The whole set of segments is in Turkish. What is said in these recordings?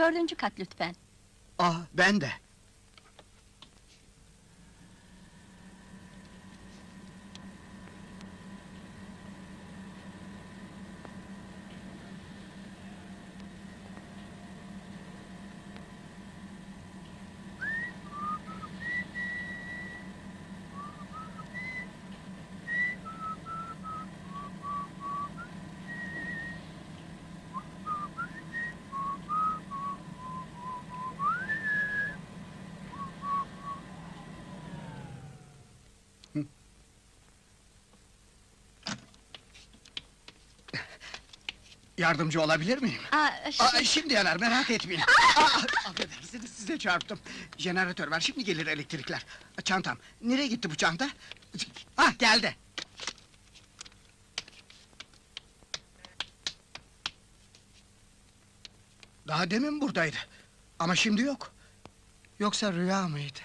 Dördüncü kat lütfen. Ah, ben de. Yardımcı olabilir miyim? Aa, şey- Aa, şimdi yanar, merak etmeyin. Aa, affedersiniz, size çarptım. Jeneratör var, şimdi gelir elektrikler. Çantam, nereye gitti bu çanta? Ah, geldi. Daha demin buradaydı. Ama şimdi yok. Yoksa rüya mıydı?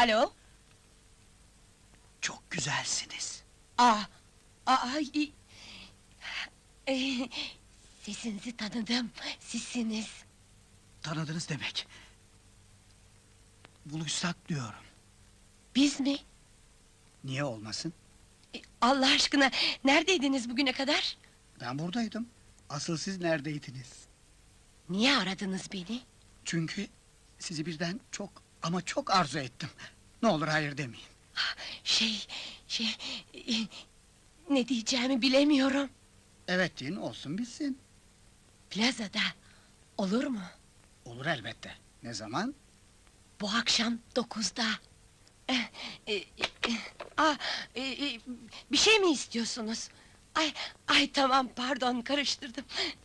Alo? Çok güzelsiniz. Aa, aa, i- Eh, Sesinizi tanıdım, sizsiniz. Tanıdınız demek. Buluşsak diyorum. Biz mi? Niye olmasın? E, Allah aşkına, neredeydiniz bugüne kadar? Ben buradaydım. Asıl siz neredeydiniz? Niye aradınız beni? Çünkü sizi birden çok ama çok arzu ettim. Ne olur hayır demeyin. Şey, şey... e, Ne diyeceğimi bilemiyorum. Evet deyin olsun bitsin. Plazada, olur mu? Olur elbette. Ne zaman? Bu akşam dokuzda. Eh, e, e, e, ah, e, e, bir şey mi istiyorsunuz? Ay, ay tamam pardon karıştırdım.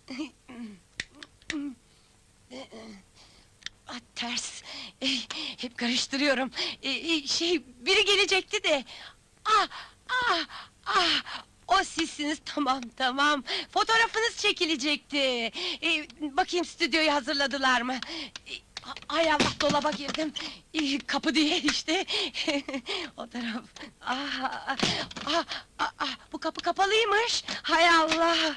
Ah, ters. Eh, hep karıştırıyorum. Eh, eh, şey biri gelecekti de. Ah, ah, ah. O sizsiniz tamam tamam. Fotoğrafınız çekilecekti. Eh, bakayım stüdyoyu hazırladılar mı? Eh, Ay Allah dolaba girdim. Eh, Kapı diye işte. o taraf. Ah, ah, ah, ah, bu kapı kapalıymış. Hay Allah.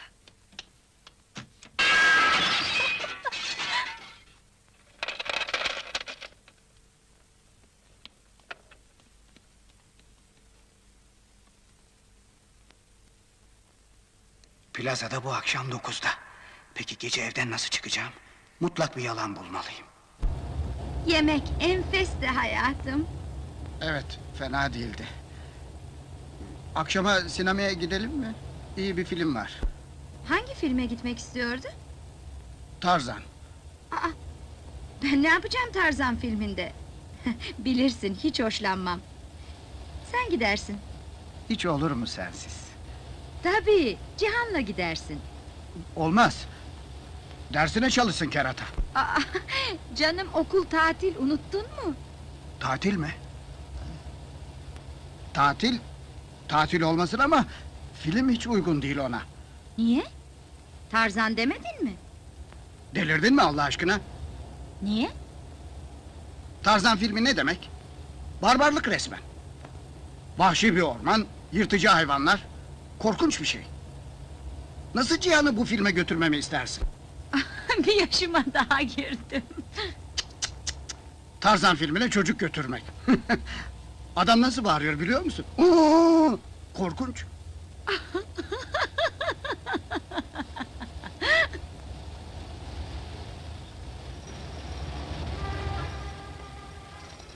Plazada bu akşam dokuzda. Peki gece evden nasıl çıkacağım? Mutlak bir yalan bulmalıyım. Yemek enfesti hayatım. Evet, fena değildi. Akşama sinemaya gidelim mi? İyi bir film var. Hangi filme gitmek istiyordu? Tarzan. Aa, ben ne yapacağım Tarzan filminde? Bilirsin, hiç hoşlanmam. Sen gidersin. Hiç olur mu sensiz? Tabii, Cihan'la gidersin. Olmaz. Dersine çalışsın kerata. Aa, canım okul tatil, unuttun mu? Tatil mi? Tatil, tatil olmasın ama film hiç uygun değil ona. Niye? Tarzan demedin mi? Delirdin mi Allah aşkına? Niye? Tarzan filmi ne demek? Barbarlık resmen. Vahşi bir orman, yırtıcı hayvanlar, korkunç bir şey. Nasıl Cihan'ı bu filme götürmemi istersin? bir yaşıma daha girdim. Tarzan filmine çocuk götürmek. Adam nasıl bağırıyor biliyor musun? Oo, korkunç.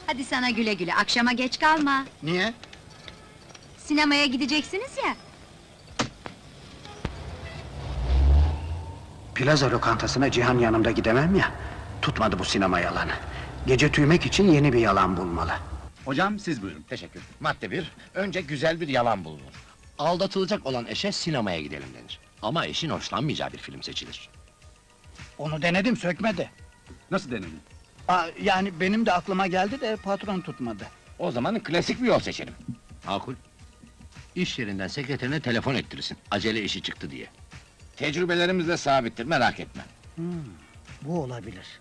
Hadi sana güle güle, akşama geç kalma. Niye? Sinemaya gideceksiniz ya. Plaza lokantasına Cihan yanımda gidemem ya. Tutmadı bu sinema yalanı. Gece tüymek için yeni bir yalan bulmalı. Hocam siz buyurun. Teşekkür. Madde bir, önce güzel bir yalan bulunur. Aldatılacak olan eşe sinemaya gidelim denir. Ama eşin hoşlanmayacağı bir film seçilir. Onu denedim sökmedi. Nasıl denedin? Aa, yani benim de aklıma geldi de patron tutmadı. O zaman klasik bir yol seçelim. Makul. İş yerinden sekreterine telefon ettirirsin. Acele işi çıktı diye. Tecrübelerimiz de sabittir, merak etme. Bu olabilir.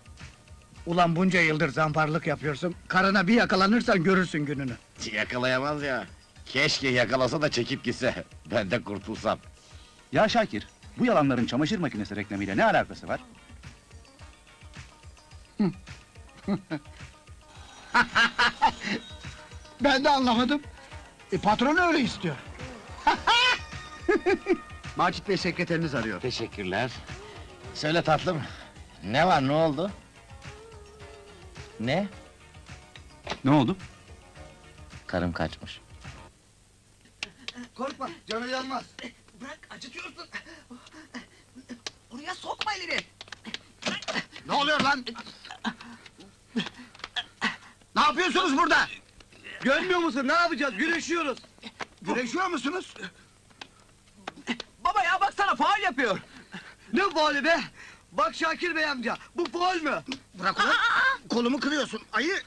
Ulan bunca yıldır zamparlık yapıyorsun. Karına bir yakalanırsan görürsün gününü. Yakalayamaz ya. Keşke yakalasa da çekip gitse. Ben de kurtulsam. Ya Şakir, bu yalanların çamaşır makinesi reklamıyla ne alakası var? Ben de anlamadım. E, patron öyle istiyor. Macit Bey sekreteriniz arıyor. Teşekkürler. Söyle tatlım. Ne var, ne oldu? Ne? Ne oldu? Karım kaçmış. Korkma, canı yanmaz. Bırak acıtıyorsun. Oraya sokma elini. Ne oluyor lan? ne yapıyorsunuz burada? Görmüyor musun? Ne yapacağız? Güreşiyoruz. Güreşiyor musunuz? Baba ya baksana faal yapıyor. Ne faali be? Bak Şakir Bey amca, bu faal mü? Bırak onu. Kolumu kırıyorsun. Ayı.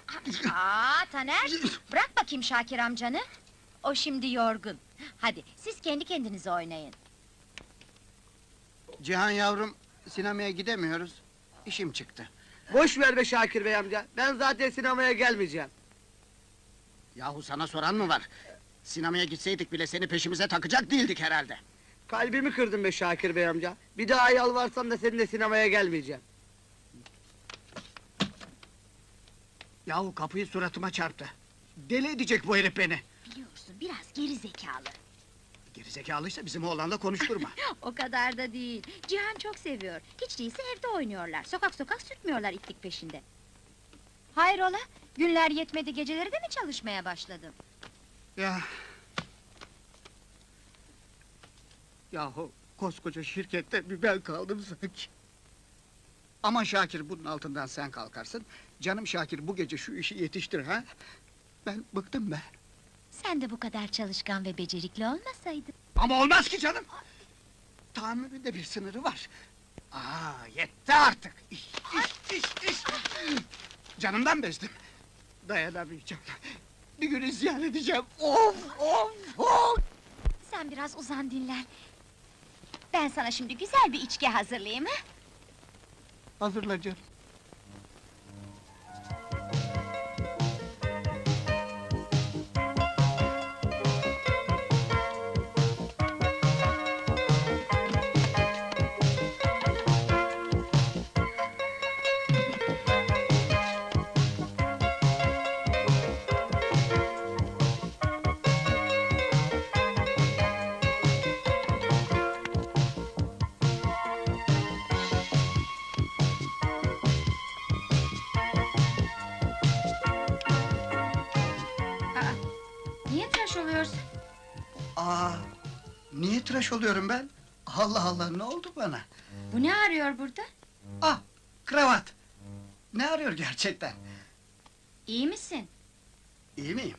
Aa Taner, bırak bakayım Şakir amcanı. O şimdi yorgun. Hadi siz kendi kendinize oynayın. Cihan yavrum, sinemaya gidemiyoruz. İşim çıktı. Boş ver be Şakir Bey amca. Ben zaten sinemaya gelmeyeceğim. Yahu sana soran mı var? Sinemaya gitseydik bile seni peşimize takacak değildik herhalde. Kalbimi kırdın be Şakir Bey amca. Bir daha yalvarsam da seninle sinemaya gelmeyeceğim. Yahu kapıyı suratıma çarptı. Deli edecek bu herif beni. Biliyorsun biraz geri zekalı. Gerizekalıysa bizim oğlanla konuşturma. O kadar da değil. Cihan çok seviyor. Hiç değilse evde oynuyorlar. Sokak sokak sürtmüyorlar itlik peşinde. Hayrola? Günler yetmedi geceleri de mi çalışmaya başladın? ya. Yahu koskoca şirkette bir ben kaldım sanki. Ama Şakir bunun altından sen kalkarsın. Canım Şakir bu gece şu işi yetiştir ha. Ben bıktım be. Sen de bu kadar çalışkan ve becerikli olmasaydın. Ama olmaz ki canım. Tahammülün de bir sınırı var. Aa yetti artık. İş, iş, iş, iş. Canımdan bezdim. Dayanamayacağım. Bir gün isyan edeceğim. Of, of, of. Sen biraz uzan dinlen. Ben sana şimdi güzel bir içki hazırlayayım ha? Hazırla canım. Aa, niye tıraş oluyorum ben? Allah Allah ne oldu bana? Bu ne arıyor burada? Ah, kravat. Ne arıyor gerçekten? İyi misin? İyi miyim?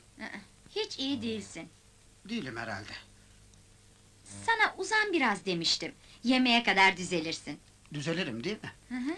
Hiç iyi değilsin. Değilim herhalde. Sana uzan biraz demiştim. Yemeğe kadar düzelirsin. Düzelirim değil mi? Hı hı.